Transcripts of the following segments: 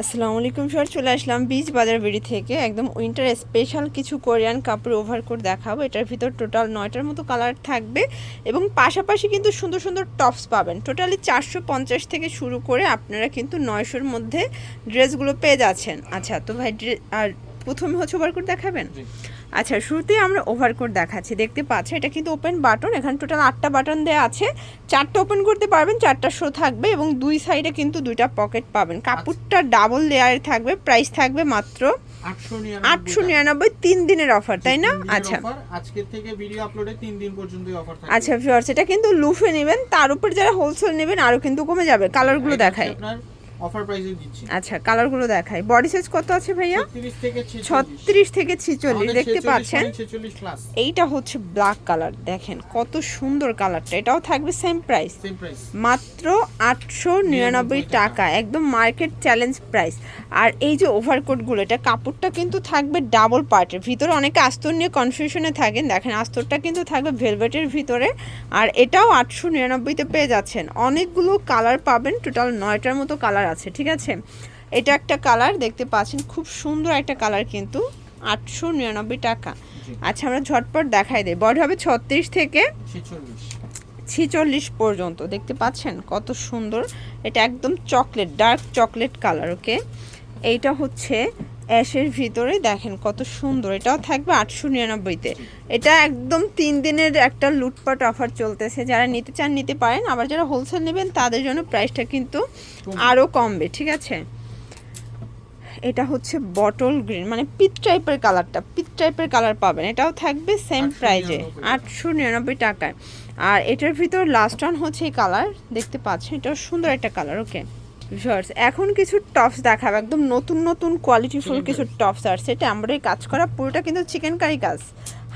আসসালামু আলাইকুম স্যার চলে আসলাম বিচ বাজার বিড়ি থেকে। একদম উইন্টার স্পেশাল কিছু কোরিয়ান কাপড় ওভারকোট দেখাবো। এটার ভিতর টোটাল নয়টার মতো কালার থাকবে এবং পাশাপাশি কিন্তু সুন্দর সুন্দর টপস পাবেন। টোটালি চারশো পঞ্চাশ থেকে শুরু করে আপনারা কিন্তু নয়শোর মধ্যে ড্রেসগুলো পেয়ে যাচ্ছেন। আচ্ছা তো ভাই ড্রেস আর প্রথমে হচ্ছে ওভারকোট দেখাবেন? আচ্ছা শুরুতেই আমরা ওভারকোট দেখাচ্ছি। দেখতে পাচ্ছি এটা কিন্তু ওপেন বাটন এখানে টোটাল আটটা বাটন দেওয়া আছে। চারটা ওপেন করতে পারবেন চারটা শো থাকবে এবং দুই সাইডে কিন্তু দুইটা পকেট পাবেন। কাপড়টা ডাবল লেয়ারে থাকবে প্রাইস থাকবে মাত্র আটশো নিরানব্বই তিন দিনের অফার তাই না? আচ্ছা। আজকের থেকে ভিডিও আপলোডে তিন দিন পর্যন্ত অফার থাকবে। আচ্ছা ভিউয়ার্স এটা কিন্তু লুফে নেবেন তার উপর যারা হোলসেল নেবেন আরও কিন্তু কমে যাবে। কালারগুলো আপনার অফার প্রাইসে দিচ্ছি। আচ্ছা কালারগুলো দেখাই। বডি সাইজ কত আছে ভাইয়া? 36 থেকে 46 ছত্রিশ থেকে ছিচল্লিশ দেখতে পাচ্ছেন? এইটা হচ্ছে ব্ল্যাক কালার দেখেন কত সুন্দর কালারটা এটাও থাকবে সেম প্রাইস সেম প্রাইস মাত্র আটশো নিরানব্বই টাকা। একদম মার্কেট চ্যালেঞ্জ প্রাইস আর এই যে ওভারকোটগুলো এটা কাপড়টা কিন্তু থাকবে ডাবল পার্টের ভিতরে অনেকে আস্তর নিয়ে কনফিউশনে থাকেন। দেখেন আস্তরটা কিন্তু থাকবে ভেলভেটের ভিতরে। আর এটাও আটশো নিরানব্বইতে পেয়ে যাচ্ছেন। অনেকগুলো কালার পাবেন টোটাল নয়টার মতো কালার আছে ঠিক আছে? এটা একটা কালার দেখতে পাচ্ছেন খুব সুন্দর একটা কালার কিন্তু আটশো নিরানব্বই টাকা। আচ্ছা আমরা ঝটপট দেখাই দেয় বড় হবে ছত্রিশ থেকে ছিচল্লিশ পর্যন্ত দেখতে পাচ্ছেন? কত সুন্দর। এটা একদম chocolate dark chocolate colour okay? এইটা হচ্ছে অ্যাশের ভিতরে দেখেন কত সুন্দর। এটাও থাকবে আটশো নিরানব্বইতে। এটা একদম তিন দিনের একটা লুটপাট অফার চলতেছে। যারা নিতে চান নিতে পারেন। আবার যারা হোলসেল নেবেন তাদের জন্য প্রাইসটা কিন্তু আরও কমবে ঠিক আছে? এটা হচ্ছে বটল গ্রিন মানে পিট টাইপের কালারটা পিট টাইপের কালার পাবেন। এটাও থাকবে সেম প্রাইজে আটশো নিরানব্বই টাকায়। আর এটার ভিতর লাস্ট অন হচ্ছে এই কালার দেখতে পাচ্ছেন এটাও সুন্দর একটা কালার ওকে ভিউয়ার্স এখন কিছু টপস দেখাবো। একদম নতুন নতুন কোয়ালিটিফুল কিছু টপস আর। সেটা আমরা কাজ করা পুরোটা কিন্তু চিকেন কারি কাজ।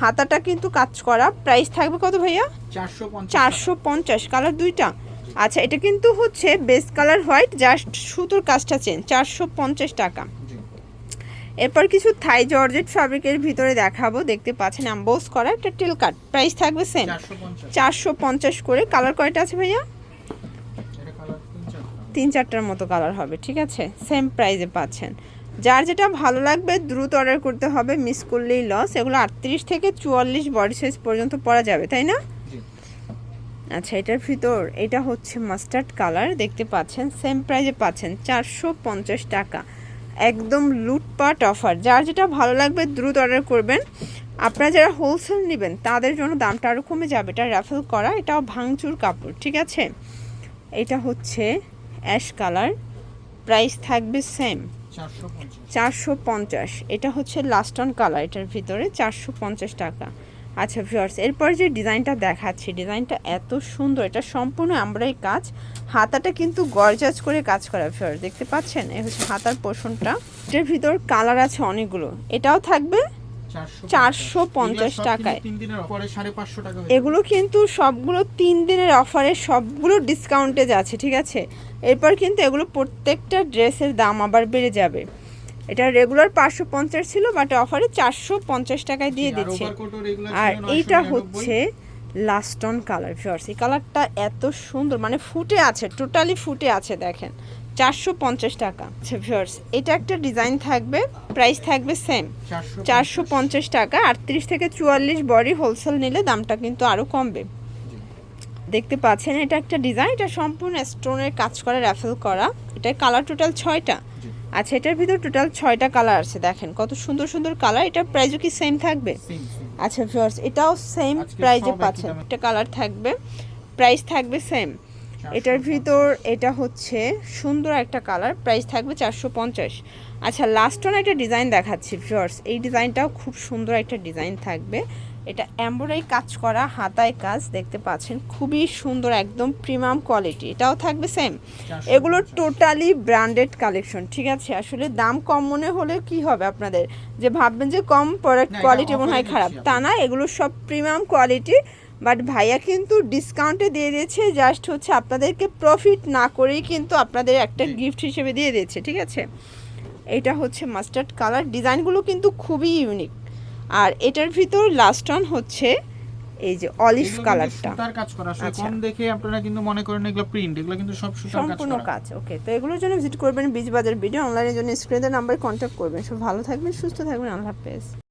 হাতাটা কিন্তু কাজ করা। প্রাইস থাকবে কত ভাইয়া? 450 চারশো পঞ্চাশ। কালার দুইটা। আচ্ছা এটা কিন্তু হচ্ছে বেস্ট কালার হোয়াইট জাস্ট সুতোর কাজটা চেন চারশো পঞ্চাশ টাকা। এরপর কিছু থাই জর্জেট ফ্যাব্রিকের ভিতরে দেখাবো। দেখতে পাচ্ছেন অ্যাম্বোস করা একটা টেল কাট প্রাইস থাকবে সেম 450 চারশো পঞ্চাশ করে। কালার কয়টা আছে ভাইয়া? তিন চারটার মতো কালার হবে ঠিক আছে? সেম প্রাইজে পাচ্ছেন। যার যেটা ভালো লাগবে দ্রুত অর্ডার করতে হবে মিস করলেই লস এগুলো আটত্রিশ থেকে চুয়াল্লিশ বডি সাইজ পর্যন্ত পরা যাবে তাই না? আচ্ছা এটার ভিতর এটা হচ্ছে মাস্টার্ড কালার দেখতে পাচ্ছেন? সেম প্রাইজে পাচ্ছেন চারশো পঞ্চাশ টাকা। একদম লুটপাট অফার যার যেটা ভালো লাগবে দ্রুত অর্ডার করবেন। আপনারা যারা হোলসেল নেবেন তাদের জন্য দামটা আরও কমে যাবে। এটা র্যাফেল করা এটাও ভাঙচুর কাপড় ঠিক আছে? এটা হচ্ছে অ্যাশ কালার প্রাইস থাকবে সেম চারশো পঞ্চাশ। এটা হচ্ছে লাস্ট অন কালার এটার ভিতরে চারশো পঞ্চাশ টাকা। আচ্ছা ভিউয়ার্স এরপর যে ডিজাইনটা দেখাচ্ছি ডিজাইনটা এত সুন্দর এটা সম্পূর্ণ আমরাই কাজ। হাতাটা কিন্তু গরজাজ করে কাজ করা ভিউয়ার্স দেখতে পাচ্ছেন? এই হচ্ছে হাতার পোর্শনটা এটার ভিতর কালার আছে অনেকগুলো। এটাও থাকবে 450 টাকায়। তিন দিনের পরে 550 টাকা হয়ে এগুলো কিন্তু সবগুলো তিন দিনের অফারে সবগুলো ডিসকাউন্টে যাচ্ছে ঠিক আছে? এরপর কিন্তু এগুলো প্রত্যেকটা ড্রেসের দাম আবার বেড়ে যাবে। এটা রেগুলার পাঁচশো পঞ্চাশ ছিল বাট অফারে চারশো পঞ্চাশ টাকায় দিয়ে দিচ্ছে। আর এইটা হচ্ছে লাস্টন কালার ফিওর্স এই কালারটা এত সুন্দর মানে ফুটে আছে টোটালি ফুটে আছে দেখেন। চারশো পঞ্চাশ টাকা। আচ্ছা ফিওর্স এটা একটা ডিজাইন থাকবে প্রাইস থাকবে সেম চারশো পঞ্চাশ। টাকা আটত্রিশ থেকে চুয়াল্লিশ বডি হোলসেল নিলে দামটা কিন্তু আরও কমবে। দেখতে পাচ্ছেন এটা একটা ডিজাইন এটা সম্পূর্ণ স্টোনের কাজ করে র্যাফেল করা। এটার কালার টোটাল ছয়টা। আচ্ছা এটার ভিতর টোটাল ছয়টা কালার আছে দেখেন। কত সুন্দর সুন্দর কালার এটার প্রাইসও কি সেম থাকবে। আচ্ছা ভিউয়ার্স এটাও সেম প্রাইজে পাচ্ছেন। একটা কালার থাকবে প্রাইস থাকবে সেম এটার ভিতর এটা হচ্ছে সুন্দর একটা কালার প্রাইস থাকবে চারশো পঞ্চাশ। আচ্ছা লাস্ট ওয়ান একটা ডিজাইন দেখাচ্ছি ভিউয়ার্স এই ডিজাইনটাও খুব সুন্দর একটা ডিজাইন থাকবে। এটা এমব্রয়ডারি কাজ করা হাতায় কাজ দেখতে পাচ্ছেন খুবই সুন্দর একদম প্রিমিয়াম কোয়ালিটি এটাও থাকবে সেম 450 এগুলো টোটালি ব্র্যান্ডেড কালেকশন ঠিক আছে? আসলে দাম কম মনে হলে কি হবে আপনাদের? যে ভাববেন যে কম প্রোডাক্ট কোয়ালিটি মনে হয় খারাপ। তা না এগুলো সব প্রিমিয়াম কোয়ালিটি বাট ভাইয়া কিন্তু ডিসকাউন্টে দিয়ে দিয়েছে জাস্ট হচ্ছে আপনাদেরকে প্রফিট না করেই কিন্তু আপনাদের একটা গিফট হিসেবে দিয়ে দিয়েছে ঠিক আছে? এটা হচ্ছে মাস্টার্ড কালার ডিজাইনগুলো কিন্তু খুবই ইউনিক আর এটার ভিতর লাস্ট অন হচ্ছে এই যে অলিভ কালারটা সুতার কাজ করা আসলে আচ্ছা। কম দেখে আপনারা কিন্তু মনে করেন এগুলো প্রিন্ট এগুলো কিন্তু সব সুতার কাজ সম্পূর্ণ কাজ ওকে তো এগুলোর জন্য ভিজিট করবেন বীজ বাজার ভিডিও অনলাইনের জন্য স্ক্রিনের নাম্বারে কন্ট্যাক্ট করবেন। সব ভালো থাকবেন সুস্থ থাকবেন আল্লাহ হাফেজ।